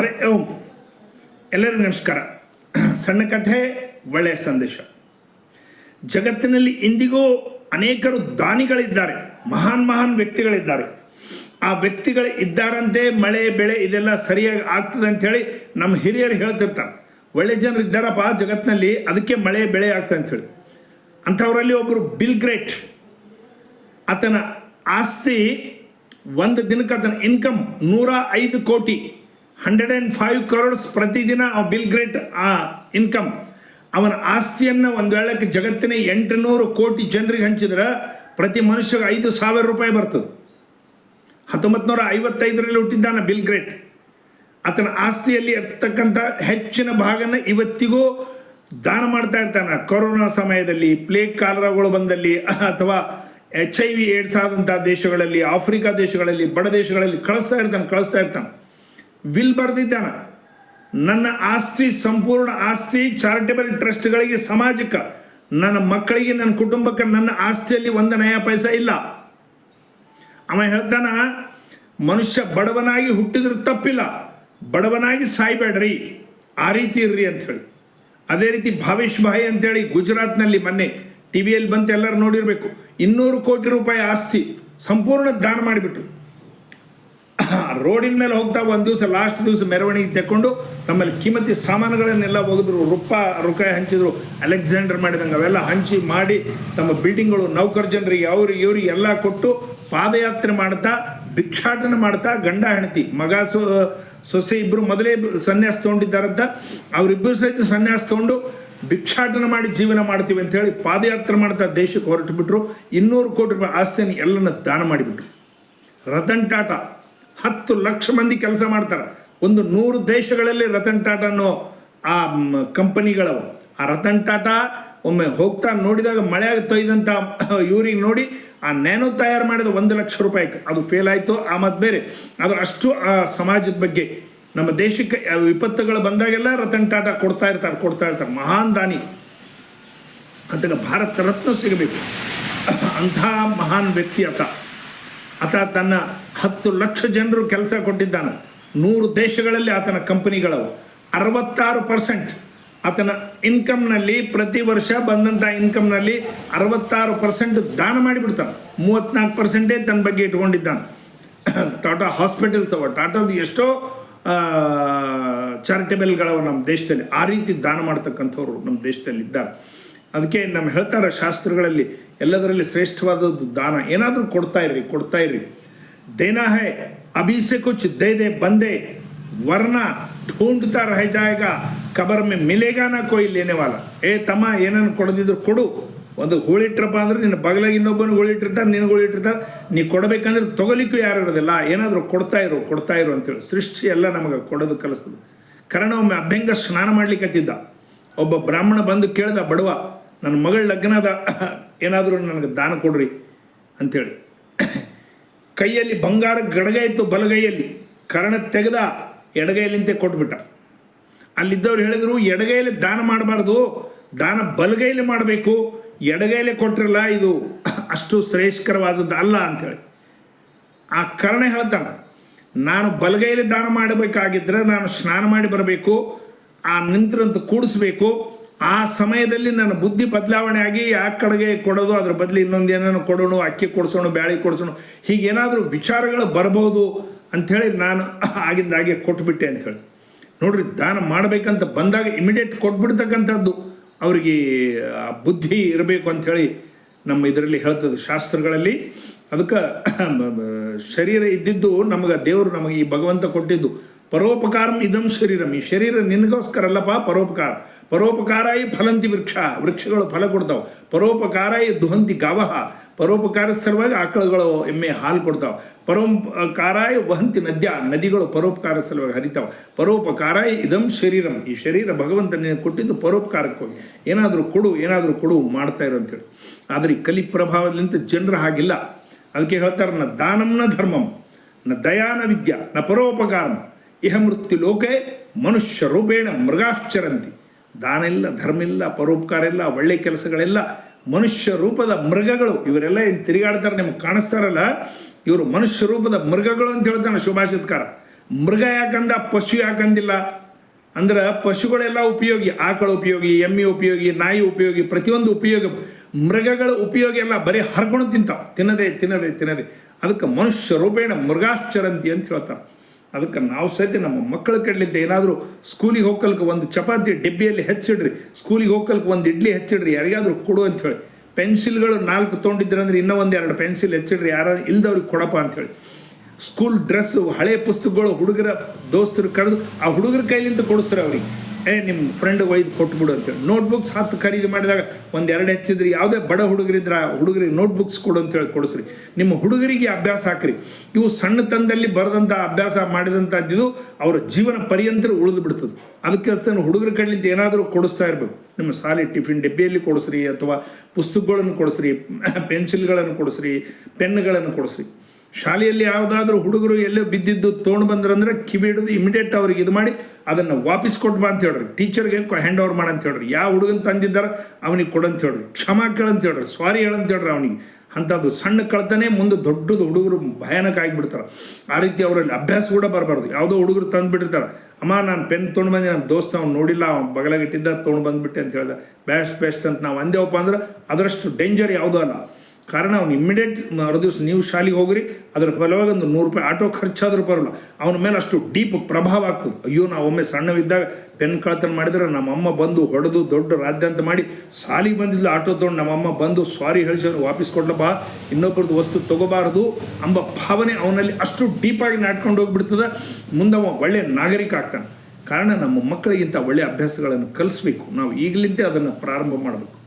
ಹರೇ ಓಂ. ಎಲ್ಲರಿಗೂ ನಮಸ್ಕಾರ. ಸಣ್ಣ ಕಥೆ, ಒಳ್ಳೆಯ ಸಂದೇಶ. ಜಗತ್ತಿನಲ್ಲಿ ಇಂದಿಗೂ ಅನೇಕರು ದಾನಿಗಳಿದ್ದಾರೆ, ಮಹಾನ್ ಮಹಾನ್ ವ್ಯಕ್ತಿಗಳಿದ್ದಾರೆ. ಆ ವ್ಯಕ್ತಿಗಳು ಇದ್ದಾರಂತೆ, ಮಳೆ, ಬೆಳೆ, ಇದೆಲ್ಲ ಸರಿಯಾಗಿ ಆಗ್ತದೆ ಅಂಥೇಳಿ ನಮ್ಮ ಹಿರಿಯರು ಹೇಳ್ತಿರ್ತಾರೆ. ಒಳ್ಳೆ ಜನರು ಇದ್ದಾರಪ್ಪ, ಜಗತ್ತಿನಲ್ಲಿ ಅದಕ್ಕೆ ಮಳೆ, ಬೆಳೆ ಆಗ್ತದೆ ಅಂಥೇಳಿ. ಅಂಥವರಲ್ಲಿ ಒಬ್ಬರು ಬಿಲ್ ಗ್ರೇಟ್. ಆತನ ಆಸ್ತಿ ಒಂದು ದಿನಕ್ಕೆ ಆತನ ಇನ್ಕಮ್ ನೂರ ಐದು ಕೋಟಿ. ಹಂಡ್ರೆಡ್ ಆ್ಯಂಡ್ ಫೈವ್ ಕ್ರೋರ್ಸ್ ಪ್ರತಿದಿನ ಆ ಬಿಲ್ ಗ್ರೇಟ್ ಆ ಇನ್ಕಮ್ ಅವನ ಆಸ್ತಿಯನ್ನು ಒಂದು ವೇಳೆಗೆ ಜಗತ್ತಿನ ಎಂಟುನೂರು ಕೋಟಿ ಜನರಿಗೆ ಹಂಚಿದ್ರೆ ಪ್ರತಿ ಮನುಷ್ಯಗೆ ಐದು ಸಾವಿರ ರೂಪಾಯಿ ಬರ್ತದೆ. ಹತ್ತೊಂಬತ್ತು ನೂರ ಐವತ್ತೈದರಲ್ಲಿ ಹುಟ್ಟಿದ್ದಾನೆ ಬಿಲ್ ಗ್ರೇಟ್ ಆತನ ಆಸ್ತಿಯಲ್ಲಿ ಇರ್ತಕ್ಕಂಥ ಹೆಚ್ಚಿನ ಭಾಗನ ಇವತ್ತಿಗೂ ದಾನ ಮಾಡ್ತಾ ಇರ್ತಾನೆ. ಕೊರೋನಾ ಸಮಯದಲ್ಲಿ ಪ್ಲೇಗ್ ಕಾಲರಗಳು ಬಂದಲ್ಲಿ, ಅಥವಾ ಎಚ್ ಐ ವಿ ಏಡ್ಸ್ ಆದಂಥ ದೇಶಗಳಲ್ಲಿ ಆಫ್ರಿಕಾ ದೇಶಗಳಲ್ಲಿ, ಬಡ ದೇಶಗಳಲ್ಲಿ ಕಳಿಸ್ತಾ ಇರ್ತಾನೆ ಕಳಿಸ್ತಾ ಇರ್ತಾನೆ. ವಿಲ್ ಬರೆದಿದ್ದಾನೆ. ನನ್ನ ಆಸ್ತಿ, ಸಂಪೂರ್ಣ ಆಸ್ತಿ ಚಾರಿಟೇಬಲ್ ಟ್ರಸ್ಟ್ಗಳಿಗೆ ಸಮಾಜಕ್ಕೆ ನನ್ನ ಮಕ್ಕಳಿಗೆ, ನನ್ನ ಕುಟುಂಬಕ್ಕೆ ನನ್ನ ಆಸ್ತಿಯಲ್ಲಿ ಒಂದು ನಯ ಪೈಸ ಇಲ್ಲ. ಅವ ಹೇಳ್ತಾನ, ಮನುಷ್ಯ ಬಡವನಾಗಿ ಹುಟ್ಟಿದ್ರೆ ತಪ್ಪಿಲ್ಲ, ಬಡವನಾಗಿ ಸಾಯ್ಬೇಡ್ರಿ, ಆ ರೀತಿ ಇರ್ರಿ ಅಂತ ಹೇಳಿ. ಅದೇ ರೀತಿ ಭಾವೇಶ್ ಭಾಯ್ ಅಂತೇಳಿ ಗುಜರಾತ್ನಲ್ಲಿ ಮೊನ್ನೆ ಟಿ ವಿಯಲ್ಲಿ ಬಂತು ಎಲ್ಲರೂ ನೋಡಿರಬೇಕು. ಇನ್ನೂರು ಕೋಟಿ ರೂಪಾಯಿ ಆಸ್ತಿ ಸಂಪೂರ್ಣ ದಾನ ಮಾಡಿಬಿಟ್ರು. ರೋಡಿನ ಮೇಲೆ ಹೋಗ್ತಾ ಒಂದು ದಿವಸ ಲಾಸ್ಟ್ ದಿವಸ ಮೆರವಣಿಗೆ ತೆಕ್ಕೊಂಡು ನಮ್ಮಲ್ಲಿ ಕಿಮತಿ ಸಾಮಾನುಗಳನ್ನೆಲ್ಲ ಒಗೆದ್ರು, ರೂಪ ರೂಪಾಯಿ ಹಂಚಿದ್ರು, ಅಲೆಕ್ಸಾಂಡರ್ ಮಾಡಿದಂಗೆ ಅವೆಲ್ಲ ಹಂಚಿ ಮಾಡಿ ತಮ್ಮ ಬಿಲ್ಡಿಂಗ್ಗಳು ನೌಕರ ಜನರಿಗೆ ಅವರು ಇವ್ರಿಗೆ ಎಲ್ಲ ಕೊಟ್ಟು ಪಾದಯಾತ್ರೆ ಮಾಡ್ತಾ, ಭಿಕ್ಷಾಟನೆ ಮಾಡ್ತಾ ಗಂಡ ಹೆಣತಿ ಮಗ ಸೊ, ಸೊಸೆ ಇಬ್ಬರು ಮೊದಲೇ ಸನ್ಯಾಸ ತೊಗೊಂಡಿದ್ದಾರಂತ ಅವರಿಬ್ಬರು ಸಹಿತ ಸನ್ಯಾಸ ತೊಗೊಂಡು ಭಿಕ್ಷಾಟನೆ ಮಾಡಿ ಜೀವನ ಮಾಡ್ತೀವಿ ಅಂತ ಹೇಳಿ ಪಾದಯಾತ್ರೆ ಮಾಡ್ತಾ ದೇಶಕ್ಕೆ ಹೊರಟು ಬಿಟ್ಟರು ಇನ್ನೂರು ಕೋಟಿ ರೂಪಾಯಿ ಆಸ್ತಿಯನ್ನು ಎಲ್ಲನ ದಾನ ಮಾಡಿಬಿಟ್ರು. ರತನ್ ಟಾಟಾ. ಹತ್ತು ಲಕ್ಷ ಮಂದಿ ಕೆಲಸ ಮಾಡ್ತಾರೆ. ಒಂದು ನೂರು ದೇಶಗಳಲ್ಲಿ ರತನ್ ಟಾಟಾ ಅನ್ನೋ ಆ ಕಂಪನಿಗಳವು. ಆ ರತನ್ ಟಾಟಾ ಒಮ್ಮೆ ಹೋಗ್ತಾ ನೋಡಿದಾಗ ಮಳೆ ತೊಯ್ದಂಥ ಇವ್ರಿಗೆ ನೋಡಿ ಆ ನ್ಯಾನೋ ತಯಾರು ಮಾಡಿದ ಒಂದು ಲಕ್ಷ ರೂಪಾಯಿ ಅದು ಫೇಲ್ ಆಯಿತು, ಆ ಮತ್ತು ಬೇರೆ. ಅದು ಅಷ್ಟು, ಆ, ಸಮಾಜದ ಬಗ್ಗೆ ನಮ್ಮ ದೇಶಕ್ಕೆ ವಿಪತ್ತುಗಳು ಬಂದಾಗೆಲ್ಲ ರತನ್ ಟಾಟಾ ಕೊಡ್ತಾ ಇರ್ತಾರೆ ಕೊಡ್ತಾ ಇರ್ತಾರೆ. ಮಹಾನ್ ದಾನಿ. ಅಂತ ಭಾರತ ರತ್ನ ಸಿಗಬೇಕು. ಅಂಥ ಮಹಾನ್ ವ್ಯಕ್ತಿ ಆತ. ಆತ ತನ್ನ ಹತ್ತು ಲಕ್ಷ ಜನರು ಕೆಲಸ ಕೊಟ್ಟಿದ್ದಾನೆ. ನೂರು ದೇಶಗಳಲ್ಲಿ ಆತನ ಕಂಪನಿಗಳವು. ಅರವತ್ತಾರು ಪರ್ಸೆಂಟ್ ಆತನ ಇನ್ಕಮ್ನಲ್ಲಿ ಪ್ರತಿ ವರ್ಷ ಬಂದಂಥ ಇನ್ಕಮ್ನಲ್ಲಿ ಅರವತ್ತಾರು ಪರ್ಸೆಂಟ್ ದಾನ ಮಾಡಿಬಿಡ್ತಾನೆ. ಮೂವತ್ತ್ನಾಲ್ಕು ಪರ್ಸೆಂಟೇ ತನ್ನ ಬಗ್ಗೆ ಇಟ್ಕೊಂಡಿದ್ದಾನೆ. ಟಾಟಾ ಹಾಸ್ಪಿಟಲ್ಸ್ ಅವ. ಟಾಟಾದ ಎಷ್ಟೋ ಚಾರಿಟೇಬಲ್ಗಳವ ನಮ್ಮ ದೇಶದಲ್ಲಿ. ಆ ರೀತಿ ದಾನ ಮಾಡ್ತಕ್ಕಂಥವ್ರು ನಮ್ಮ ದೇಶದಲ್ಲಿ ಇದ್ದಾರೆ ಅದಕ್ಕೆ ನಮ್ಮ ಹೇಳ್ತಾರೆ ಶಾಸ್ತ್ರಗಳಲ್ಲಿ ಎಲ್ಲದರಲ್ಲಿ ಶ್ರೇಷ್ಠವಾದದ್ದು ದಾನ. ಏನಾದರೂ ಕೊಡ್ತಾ ಇರ್ರಿ ಕೊಡ್ತಾ ಇರ್ರಿ. ದೇನ ಹೇ, ಅಭಿಸೆ ಕುಚ್ ದೇದೆ ಬಂದೆ. ವರ್ಣ ಢೂಂಡ್ತಾ ರಹ ಜಾಯಗ, ಕಬರ್ ಮೇ ಮಿಲೇಗ ನಾ ಏನೇ ಲೇನೆವಾಲ ಏ ತಮ್ಮ, ಏನನ್ನು ಕೊಡದಿದ್ರು ಕೊಡು. ಒಂದು ಹೋಳಿಟ್ರಪ್ಪ ಅಂದ್ರೆ ನಿನ್ನ ಬಗಲಾಗಿ ಇನ್ನೊಬ್ಬನು ಹೋಳಿಟ್ಟಿರ್ತಾರ ನಿನ್ನ ಹೋಳಿಟ್ಟಿರ್ತಾರ ನೀ ಕೊಡಬೇಕಂದ್ರೆ ತೊಗೊಲಿಕ್ಕೂ ಯಾರು ಇರೋದಿಲ್ಲ. ಏನಾದರೂ ಕೊಡ್ತಾ ಇರು ಕೊಡ್ತಾ ಇರು ಅಂತೇಳಿ ಸೃಷ್ಟಿ ಎಲ್ಲ ನಮಗೆ ಕೊಡೋದು ಕಲಿಸ್ತದೆ. ಕರಣ ಒಮ್ಮೆ ಅಭ್ಯಂಗ ಸ್ನಾನ ಮಾಡ್ಲಿಕ್ಕತ್ತಿದ್ದ ಒಬ್ಬ ಬ್ರಾಹ್ಮಣ ಬಂದು ಕೇಳ್ದ, ಬಡವ ನನ್ನ ಮಗಳ ಲಗ್ನದ ಏನಾದರೂ ನನಗೆ ದಾನ ಕೊಡ್ರಿ ಅಂಥೇಳಿ ಕೈಯಲ್ಲಿ ಬಂಗಾರ ಗಡಗ ಇತ್ತು ಬಲಗೈಯಲ್ಲಿ. ಕರಣ ತೆಗೆದ ಎಡಗೈಲಿಂತೆ ಕೊಟ್ಬಿಟ್ಟ. ಅಲ್ಲಿದ್ದವ್ರು ಹೇಳಿದರು ಎಡಗೈಲಿ ದಾನ ಮಾಡಬಾರ್ದು, ದಾನ ಬಲಗೈಲಿ ಮಾಡಬೇಕು ಎಡಗೈಲೆ ಕೊಟ್ಟಿರಲ್ಲ ಇದು ಅಷ್ಟು ಶ್ರೇಷ್ಠಕರವಾದದ್ದು ಅಲ್ಲ ಅಂಥೇಳಿ ಆ ಕರ್ಣ ಹೇಳ್ತಾನೆ, ನಾನು ಬಲಗೈಲಿ ದಾನ ಮಾಡಬೇಕಾಗಿದ್ದರೆ ನಾನು ಸ್ನಾನ ಮಾಡಿ ಬರಬೇಕು, ಆ ನಿಂತರಂತ ಕೂಡಿಸ್ಬೇಕು ಆ ಸಮಯದಲ್ಲಿ ನನ್ನ ಬುದ್ಧಿ ಬದಲಾವಣೆ ಆಗಿ ಆ ಕಡೆಗೆ ಕೊಡೋದು? ಅದ್ರ ಬದಲು ಇನ್ನೊಂದು ಏನೇನೋ ಕೊಡೋಣ, ಅಕ್ಕಿ ಕೊಡ್ಸೋಣ, ಬ್ಯಾಳಿ ಕೊಡ್ಸೋಣ ಹೀಗೇನಾದರೂ ವಿಚಾರಗಳು ಬರ್ಬೋದು ಅಂಥೇಳಿ ನಾನು ಆಗಿಂದಾಗೆ ಕೊಟ್ಬಿಟ್ಟೆ ಅಂಥೇಳಿ. ನೋಡ್ರಿ, ದಾನ ಮಾಡಬೇಕಂತ ಬಂದಾಗ ಇಮಿಡಿಯೇಟ್ ಕೊಟ್ಬಿಡ್ತಕ್ಕಂಥದ್ದು ಅವ್ರಿಗೆ ಬುದ್ಧಿ ಇರಬೇಕು ಅಂಥೇಳಿ ನಮ್ಮ ಇದರಲ್ಲಿ ಹೇಳ್ತದೆ ಶಾಸ್ತ್ರಗಳಲ್ಲಿ. ಅದಕ್ಕೆ ಶರೀರ ಇದ್ದಿದ್ದು ನಮಗೆ ದೇವರು ನಮಗೆ ಈ ಭಗವಂತ ಕೊಟ್ಟಿದ್ದು. ಪರೋಪಕಾರಂ ಇದಂ ಶರೀರಂ. ಈ ಶರೀರ ನಿನಗೋಸ್ಕರ ಅಲ್ಲಪ್ಪ ಪರೋಪಕಾರ. ಪರೋಪಕಾರಾಯಿ ಫಲಂತಿ ವೃಕ್ಷ. ವೃಕ್ಷಗಳು ಫಲ ಕೊಡ್ತಾವೆ. ಪರೋಪಕಾರಾಯಿ ದುಹಂತಿ ಗಾವಹ. ಪರೋಪಕಾರ ಸಲುವಾಗಿ ಆಕಳುಗಳು ಎಮ್ಮೆ ಹಾಲು ಕೊಡ್ತಾವೆ. ಪರೋಪಕಾರಾಯ ವಹಂತಿ ನದ್ಯ. ನದಿಗಳು ಪರೋಪಕಾರ ಸಲುವಾಗಿ ಹರಿತಾವೆ. ಪರೋಪಕಾರಾಯ ಇದಂ ಶರೀರಂ. ಈ ಶರೀರ ಭಗವಂತ ನಿನಗೆ ಕೊಟ್ಟಿದ್ದು ಪರೋಪಕಾರಕ್ಕೋಗಿ ಏನಾದರೂ ಕೊಡು ಏನಾದರೂ ಕೊಡು ಮಾಡ್ತಾ ಇರೋಂಥೇಳಿ ಆದರೆ ಈ ಕಲಿ ಪ್ರಭಾವದಿಂದ ಜನರು ಹಾಗಿಲ್ಲ. ಅದಕ್ಕೆ ಹೇಳ್ತಾರೆ ನ ದಾನಂನ ಧರ್ಮಂ. ನ ದಯಾನ ವಿದ್ಯ. ನ ಪರೋಪಕಾರಂ. ಇಹ ಮೃತ್ಯು ಲೋಕೆ ಮನುಷ್ಯ ರೂಪೇಣ ಮೃಗಾಶ್ಚರಂತಿ. ದಾನ ಇಲ್ಲ ಧರ್ಮ ಇಲ್ಲ ಪರೋಪಕಾರ ಇಲ್ಲ ಒಳ್ಳೆ ಕೆಲಸಗಳಿಲ್ಲ ಮನುಷ್ಯ ರೂಪದ ಮೃಗಗಳು. ಇವರೆಲ್ಲ ಏನು ತಿರುಗಾಡ್ತಾರೆ ನಿಮ್ಗೆ ಕಾಣಿಸ್ತಾರಲ್ಲ? ಇವರು ಮನುಷ್ಯ ರೂಪದ ಮೃಗಗಳು ಅಂತ ಹೇಳ್ತಾನೆ ಶುಭಾಷಿತ್ಕಾರ ಮೃಗ ಯಾಕಂದ, ಪಶು ಯಾಕಂದಿಲ್ಲ? ಅಂದ್ರೆ ಪಶುಗಳೆಲ್ಲ ಉಪಯೋಗಿ, ಆಕಳ ಉಪಯೋಗಿ, ಎಮ್ಮೆ ಉಪಯೋಗಿ, ನಾಯಿ ಉಪಯೋಗಿ, ಪ್ರತಿಯೊಂದು ಉಪಯೋಗ ಮೃಗಗಳ ಉಪಯೋಗ ಎಲ್ಲ ಬರೀ ಹರ್ಕೊಂಡು ತಿಂತಾವೆ. ತಿನ್ನದೆ ತಿನ್ನದೆ ತಿನ್ನದೆ. ಅದಕ್ಕೆ ಮನುಷ್ಯ ರೂಪೇಣ ಮೃಗಾಶ್ಚರಂತಿ ಅಂತ ಹೇಳ್ತಾರೆ. ಅದಕ್ಕೆ ನಾವು ಸಹಿತ ನಮ್ಮ ಮಕ್ಕಳ ಕಡ್ಲಿದ್ದ ಏನಾದರೂ ಸ್ಕೂಲಿಗೆ ಹೋಗ್ಕಲ್ಕ ಒಂದು ಚಪಾತಿ ಡಿಬ್ಬಿಯಲ್ಲಿ ಹೆಚ್ಚಿಡ್ರಿ. ಸ್ಕೂಲಿಗೆ ಹೋಗ್ಕಲ್ಕ ಒಂದು ಇಡ್ಲಿ ಹೆಚ್ಚಿಡ್ರಿ. ಯಾರಿಗಾದ್ರೂ ಕೊಡು ಅಂಥೇಳಿ ಪೆನ್ಸಿಲ್ಗಳು ನಾಲ್ಕು ತೊಗೊಂಡಿದ್ರೆ ಅಂದರೆ ಇನ್ನೂ ಒಂದು ಎರಡು ಪೆನ್ಸಿಲ್ ಹೆಚ್ಚಿಡ್ರಿ. ಯಾರು ಇಲ್ದವ್ರಿಗೆ ಕೊಡಪ್ಪ ಅಂಥೇಳಿ ಸ್ಕೂಲ್ ಡ್ರೆಸ್ಸು, ಹಳೆ ಪುಸ್ತಕಗಳು ಹುಡುಗರ ದೋಸ್ತರು ಕರೆದು ಆ ಹುಡುಗರ ಕೈಲಿಂದ ಕೊಡಿಸ್ತಾರೆ ಅವ್ರಿಗೆ. ಏ ನಿಮ್ಮ ಫ್ರೆಂಡ್ಗೆ ಒಯ್ದು ಕೊಟ್ಬಿಡು ಅಂತೇಳಿ ನೋಟ್ಬುಕ್ಸ್ ಹತ್ತು ಖರೀದಿ ಮಾಡಿದಾಗ ಒಂದು ಎರಡು ಹೆಚ್ಚಿದ್ರಿ, ಯಾವುದೇ ಬಡ ಹುಡುಗರಿದ್ರೆ ಹುಡುಗರಿಗೆ ನೋಟ್ಬುಕ್ಸ್ ಕೊಡು ಅಂತೇಳಿ ಕೊಡಿಸ್ರಿ. ನಿಮ್ಮ ಹುಡುಗರಿಗೆ ಅಭ್ಯಾಸ ಹಾಕ್ರಿ. ಇವು ಸಣ್ಣತನದಲ್ಲಿ ಬರೆದಂಥ ಅಭ್ಯಾಸ ಮಾಡಿದಂಥದ್ದು ಅವರ ಜೀವನ ಪರ್ಯಂತರ ಉಳಿದು ಬಿಡ್ತದೆ. ಅದಕ್ಕೆ ಸಣ್ಣ ಹುಡುಗರ ಕಡೆಯಿಂದ ಏನಾದರೂ ಕೊಡಿಸ್ತಾ ಇರಬೇಕು. ನಿಮ್ಮ ಸಾಲಿ ಟಿಫಿನ್ ಡಬ್ಬಿಯಲ್ಲಿ ಕೊಡಿಸ್ರಿ ಅಥವಾ ಪುಸ್ತಕಗಳನ್ನು ಕೊಡಿಸ್ರಿ ಪೆನ್ಸಿಲ್ಗಳನ್ನು ಕೊಡಿಸ್ರಿ ಪೆನ್ಗಳನ್ನು ಕೊಡಿಸ್ರಿ. ಶಾಲೆಯಲ್ಲಿ ಯಾವುದಾದ್ರೂ ಹುಡುಗರು ಎಲ್ಲೋ ಬಿದ್ದಿದ್ದು ತೊಗೊಂಡು ಬಂದ್ರಂದ್ರೆ ಕಿವಿ ಹಿಡಿದು ಇಮಿಡಿಯೇಟ್ ಅವ್ರಿಗೆ ಇದು ಮಾಡಿ ಅದನ್ನು ವಾಪಸ್ ಕೊಟ್ಟು ಬಾ ಅಂತ ಹೇಳ್ರಿ. ಟೀಚರ್ಗೆ ಹ್ಯಾಂಡ್ ಓವರ್ ಮಾಡಂತ ಹೇಳ್ರಿ. ಯಾವ ಹುಡುಗನ ತಂದಿದ್ದಾರ ಅವನಿಗೆ ಕೊಡಂತ ಹೇಳ್ರಿ. ಕ್ಷಮಾ ಕೇಳಂತ ಹೇಳ್ರಿ. ಸಾರಿ ಹೇಳಂತ ಹೇಳ್ರಿ ಅವನಿಗೆ. ಅಂಥದ್ದು ಸಣ್ಣ ಕಳ್ತಾನೆ ಮುಂದೆ ದೊಡ್ಡದು ಹುಡುಗರು ಭಯಾನಕ ಆಗಿಬಿಡ್ತಾರೆ. ಆ ರೀತಿ ಅವರಲ್ಲಿ ಅಭ್ಯಾಸ ಕೂಡ ಬರಬಾರ್ದು. ಯಾವುದೋ ಹುಡುಗರು ತಂದು ಬಿಟ್ಟಿರ್ತಾರೆ ಅಮ್ಮ, ನಾನು ಪೆನ್ ತೊಗೊಂಡು ಬಂದೆ ನನ್ನ ದೋಸ್ತ, ಅವ್ನು ನೋಡಿಲ್ಲ, ಅವ್ನು ಬಗಲಾಗಿಟ್ಟಿದ್ದ ತೊಗೊಂಡು ಬಂದ್ಬಿಟ್ಟೆ ಅಂತ ಹೇಳ್ದೆ. ಬೆಸ್ಟ್ ಬೆಸ್ಟ್ ಅಂತ ನಾವು ಅಂದೇವಪ್ಪ ಅಂದ್ರೆ ಅದರಷ್ಟು ಡೇಂಜರ್ ಯಾವುದೂ ಅಲ್ಲ. ಕಾರಣ ಅವ್ನು ಇಮ್ಮಿಡಿಯೇಟ್ ಮರುದಿವ್ಸ ನೀವು ಶಾಲೆಗೆ ಹೋಗ್ರಿ, ಅದ್ರ ಫಲವಾಗಿ ಒಂದು ನೂರು ರೂಪಾಯಿ ಆಟೋ ಖರ್ಚಾದ್ರೂ ಪರವಾಗಿಲ್ಲ. ಅವನ ಮೇಲೆ ಅಷ್ಟು ಡೀಪ್ ಪ್ರಭಾವ ಆಗ್ತದೆ. ಅಯ್ಯೋ, ನಾವು ಒಮ್ಮೆ ಸಣ್ಣವಿದ್ದಾಗ ಪೆನ್ ಕಳ್ತನ ಮಾಡಿದ್ರೆ ನಮ್ಮಮ್ಮ ಬಂದು ಹೊಡೆದು ದೊಡ್ಡ ರಾಜ್ಯ ಅಂತ ಮಾಡಿ ಸಾಲಿಗೆ ಬಂದಿದ್ಲು ಆಟೋ ತೊಗೊಂಡು ನಮ್ಮಮ್ಮ ಬಂದು ಸಾರಿ ಹೇಳಿಸಿ ವಾಪಸ್ ಕೊಡ್ಲಪ್ಪ, ಇನ್ನೊಬ್ಬರದ್ದು ವಸ್ತು ತಗೋಬಾರದು ಎಂಬ ಭಾವನೆ ಅವನಲ್ಲಿ ಅಷ್ಟು ಡೀಪಾಗಿ ನಾಟ್ಕೊಂಡು ಹೋಗ್ಬಿಡ್ತದೆ. ಮುಂದೆ ಅವ ಒಳ್ಳೆಯ ನಾಗರಿಕ ಆಗ್ತಾನೆ. ಕಾರಣ ನಮ್ಮ ಮಕ್ಕಳಿಗಿಂತ ಒಳ್ಳೆಯ ಅಭ್ಯಾಸಗಳನ್ನು ಕಲಿಸ್ಬೇಕು. ನಾವು ಈಗಲಿಂದೇ ಅದನ್ನು ಪ್ರಾರಂಭ ಮಾಡಬೇಕು.